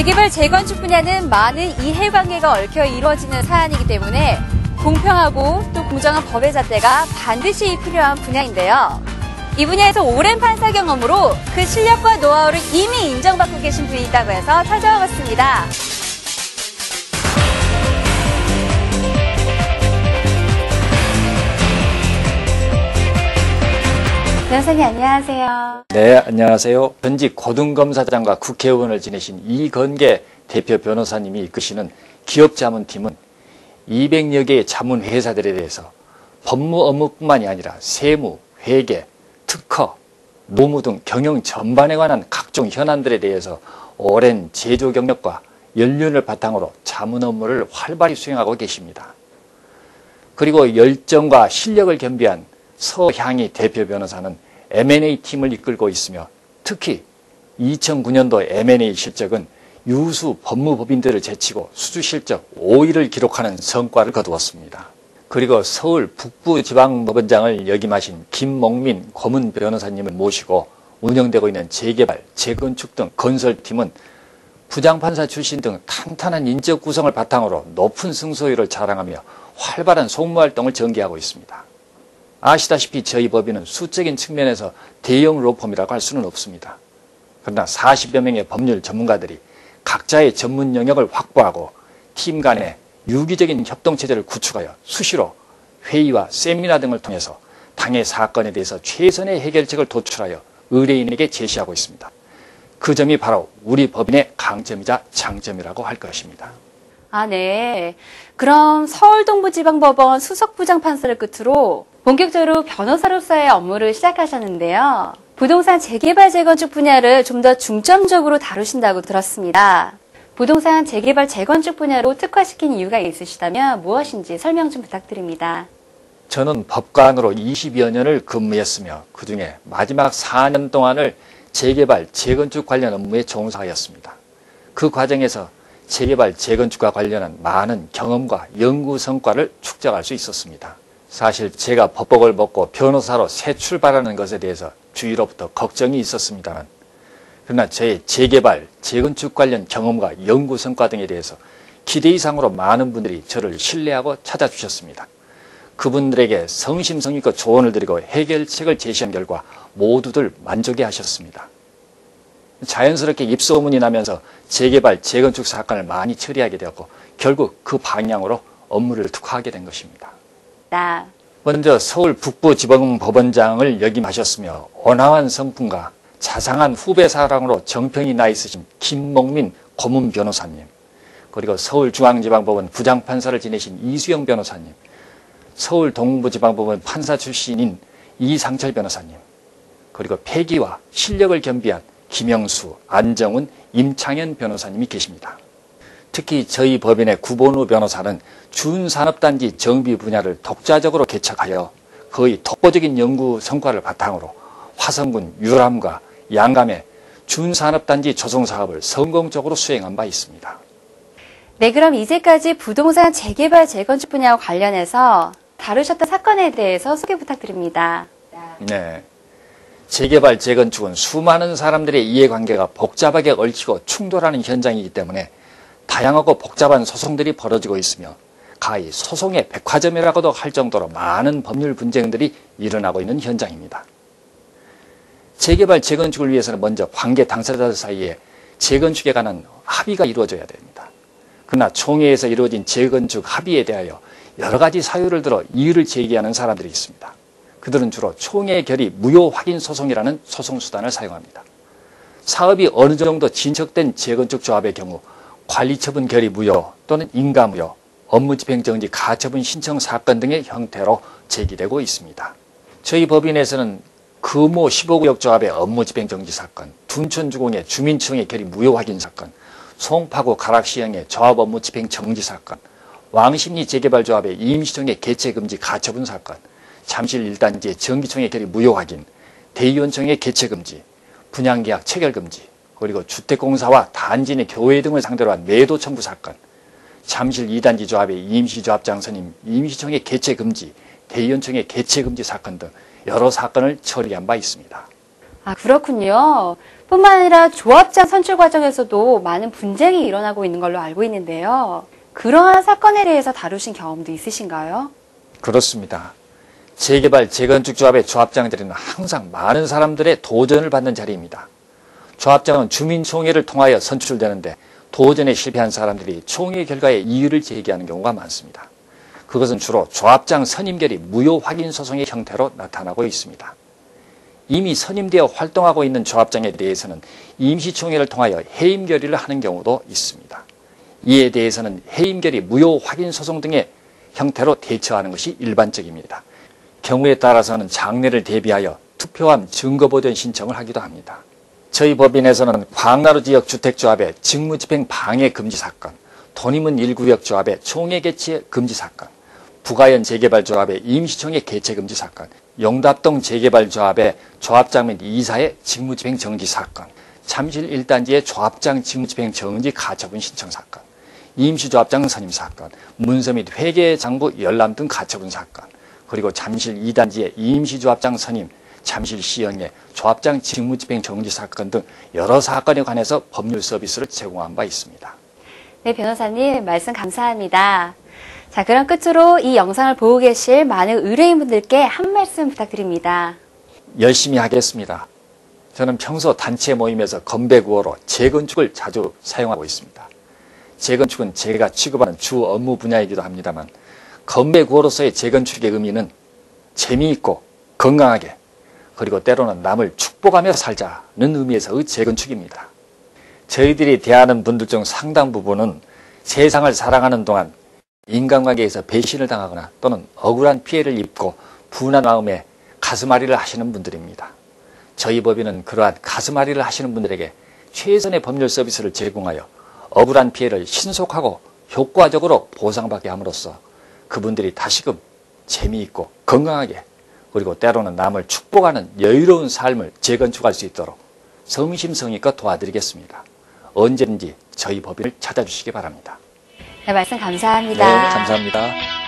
재개발 재건축 분야는 많은 이해관계가 얽혀 이루어지는 사안이기 때문에 공평하고 또 공정한 법의 잣대가 반드시 필요한 분야인데요. 이 분야에서 오랜 판사 경험으로 그 실력과 노하우를 이미 인정받고 계신 분이 있다고 해서 찾아와 봤습니다. 변호사님 안녕하세여 네, 안녕하세요. 현직 고등검사장과 국회의원을 지내신 이건계 대표 변호사님이 이끄시는 기업자문팀은 200여 개의 자문회사들에 대해서 법무 업무뿐만이 아니라 세무, 회계, 특허, 노무 등 경영 전반에 관한 각종 현안들에 대해서 오랜 제조 경력과 연륜을 바탕으로 자문 업무를 활발히 수행하고 계십니다. 그리고 열정과 실력을 겸비한 서향희 대표 변호사는 M&A 팀을 이끌고 있으며 특히 2009년도 M&A 실적은 유수 법무법인들을 제치고 수주 실적 5위를 기록하는 성과를 거두었습니다. 그리고 서울 북부지방법원장을 역임하신 김목민 고문 변호사님을 모시고 운영되고 있는 재개발, 재건축 등 건설팀은 부장판사 출신 등 탄탄한 인적 구성을 바탕으로 높은 승소율을 자랑하며 활발한 송무활동을 전개하고 있습니다. 아시다시피 저희 법인은 수적인 측면에서 대형 로펌이라고 할 수는 없습니다. 그러나 40여 명의 법률 전문가들이 각자의 전문 영역을 확보하고 팀 간의 유기적인 협동체제를 구축하여 수시로 회의와 세미나 등을 통해서 당의 사건에 대해서 최선의 해결책을 도출하여 의뢰인에게 제시하고 있습니다. 그 점이 바로 우리 법인의 강점이자 장점이라고 할 것입니다. 아, 네. 그럼 서울동부지방법원 수석부장판사를 끝으로 본격적으로 변호사로서의 업무를 시작하셨는데요. 부동산 재개발 재건축 분야를 좀 더 중점적으로 다루신다고 들었습니다. 부동산 재개발 재건축 분야로 특화시킨 이유가 있으시다면 무엇인지 설명 좀 부탁드립니다. 저는 법관으로 20여 년을 근무했으며 그 중에 마지막 4년 동안을 재개발, 재건축 관련 업무에 종사하였습니다. 그 과정에서 재개발, 재건축과 관련한 많은 경험과 연구 성과를 축적할 수 있었습니다. 사실 제가 법복을 먹고 변호사로 새 출발하는 것에 대해서 주위로부터 걱정이 있었습니다만 그러나 저의 재개발, 재건축 관련 경험과 연구 성과 등에 대해서 기대 이상으로 많은 분들이 저를 신뢰하고 찾아주셨습니다. 그분들에게 성심성의껏 조언을 드리고 해결책을 제시한 결과 모두들 만족해 하셨습니다. 자연스럽게 입소문이 나면서 재개발, 재건축 사건을 많이 처리하게 되었고 결국 그 방향으로 업무를 특화하게 된 것입니다. 나. 먼저 서울 북부지방법원장을 역임하셨으며 온화한 성품과 자상한 후배 사랑으로 정평이 나 있으신 김목민 고문 변호사님 그리고 서울중앙지방법원 부장판사를 지내신 이수영 변호사님 서울 동부지방법원 판사 출신인 이상철 변호사님 그리고 폐기와 실력을 겸비한 김영수, 안정훈, 임창현 변호사님이 계십니다. 특히 저희 법인의 구본우 변호사는 준산업단지 정비 분야를 독자적으로 개척하여 거의 독보적인 연구 성과를 바탕으로 화성군 유람과 양감의 준산업단지 조성 사업을 성공적으로 수행한 바 있습니다. 네, 그럼 이제까지 부동산 재개발 재건축 분야와 관련해서 다루셨던 사건에 대해서 소개 부탁드립니다. 네. 재개발, 재건축은 수많은 사람들의 이해관계가 복잡하게 얽히고 충돌하는 현장이기 때문에 다양하고 복잡한 소송들이 벌어지고 있으며 가히 소송의 백화점이라고도 할 정도로 많은 법률 분쟁들이 일어나고 있는 현장입니다. 재개발, 재건축을 위해서는 먼저 관계 당사자들 사이에 재건축에 관한 합의가 이루어져야 됩니다. 그러나 총회에서 이루어진 재건축 합의에 대하여 여러 가지 사유를 들어 이의를 제기하는 사람들이 있습니다. 그들은 주로 총회 결의 무효 확인 소송이라는 소송 수단을 사용합니다. 사업이 어느 정도 진척된 재건축 조합의 경우 관리처분 결의 무효 또는 인가무효, 업무집행정지 가처분 신청 사건 등의 형태로 제기되고 있습니다. 저희 법인에서는 금호 15구역 조합의 업무집행정지 사건, 둔천주공의 주민청의 결의 무효 확인 사건, 송파구 가락시형의 조합 업무집행정지 사건, 왕십리 재개발 조합의 임시청의 개체금지 가처분 사건, 잠실 1단지의 전기청의 결의 무효 확인, 대의원청의 개체금지, 분양계약 체결금지, 그리고 주택공사와 단지 내 교회 등을 상대로 한 매도 청구 사건, 잠실 2단지 조합의 임시조합 장 선임, 임시청의 개체금지, 대의원청의 개체금지 사건 등 여러 사건을 처리한 바 있습니다. 아, 그렇군요. 뿐만 아니라 조합장 선출 과정에서도 많은 분쟁이 일어나고 있는 걸로 알고 있는데요. 그러한 사건에 대해서 다루신 경험도 있으신가요? 그렇습니다. 재개발 재건축 조합의 조합장들은 항상 많은 사람들의 도전을 받는 자리입니다. 조합장은 주민총회를 통하여 선출되는데 도전에 실패한 사람들이 총회 결과에 이유를 제기하는 경우가 많습니다. 그것은 주로 조합장 선임결이 무효 확인 소송의 형태로 나타나고 있습니다. 이미 선임되어 활동하고 있는 조합장에 대해서는 임시총회를 통하여 해임 결의를 하는 경우도 있습니다. 이에 대해서는 해임 결의 무효 확인 소송 등의 형태로 대처하는 것이 일반적입니다. 경우에 따라서는 장례를 대비하여 투표함 증거보전 신청을 하기도 합니다. 저희 법인에서는 광나루 지역 주택조합의 직무집행 방해 금지 사건, 돈이문 1구역 조합의 총회 개최 금지 사건, 부가연 재개발 조합의 임시총회 개최 금지 사건, 용답동 재개발 조합의 조합장 및 이사의 직무집행 정지 사건, 잠실 1단지의 조합장 직무집행 정지 가처분 신청 사건, 임시조합장 선임 사건, 문서 및 회계 장부 열람 등 가처분 사건, 그리고 잠실 2단지의 임시조합장 선임, 잠실 시형의 조합장 직무집행 정지 사건 등 여러 사건에 관해서 법률 서비스를 제공한 바 있습니다. 네, 변호사님 말씀 감사합니다. 자, 그럼 끝으로 이 영상을 보고 계실 많은 의뢰인분들께 한 말씀 부탁드립니다. 열심히 하겠습니다. 저는 평소 단체 모임에서 건배구호로 재건축을 자주 사용하고 있습니다. 재건축은 제가 취급하는 주 업무 분야이기도 합니다만 건배구호로서의 재건축의 의미는 재미있고 건강하게 그리고 때로는 남을 축복하며 살자는 의미에서의 재건축입니다. 저희들이 대하는 분들 중 상당 부분은 세상을 살아가는 동안 인간관계에서 배신을 당하거나 또는 억울한 피해를 입고 분한 마음에 가슴앓이를 하시는 분들입니다. 저희 법인은 그러한 가슴앓이를 하시는 분들에게 최선의 법률 서비스를 제공하여 억울한 피해를 신속하고 효과적으로 보상받게 함으로써 그분들이 다시금 재미있고 건강하게 그리고 때로는 남을 축복하는 여유로운 삶을 재건축할 수 있도록 성심성의껏 도와드리겠습니다. 언제든지 저희 법인을 찾아주시기 바랍니다. 네, 말씀 감사합니다. 네, 감사합니다.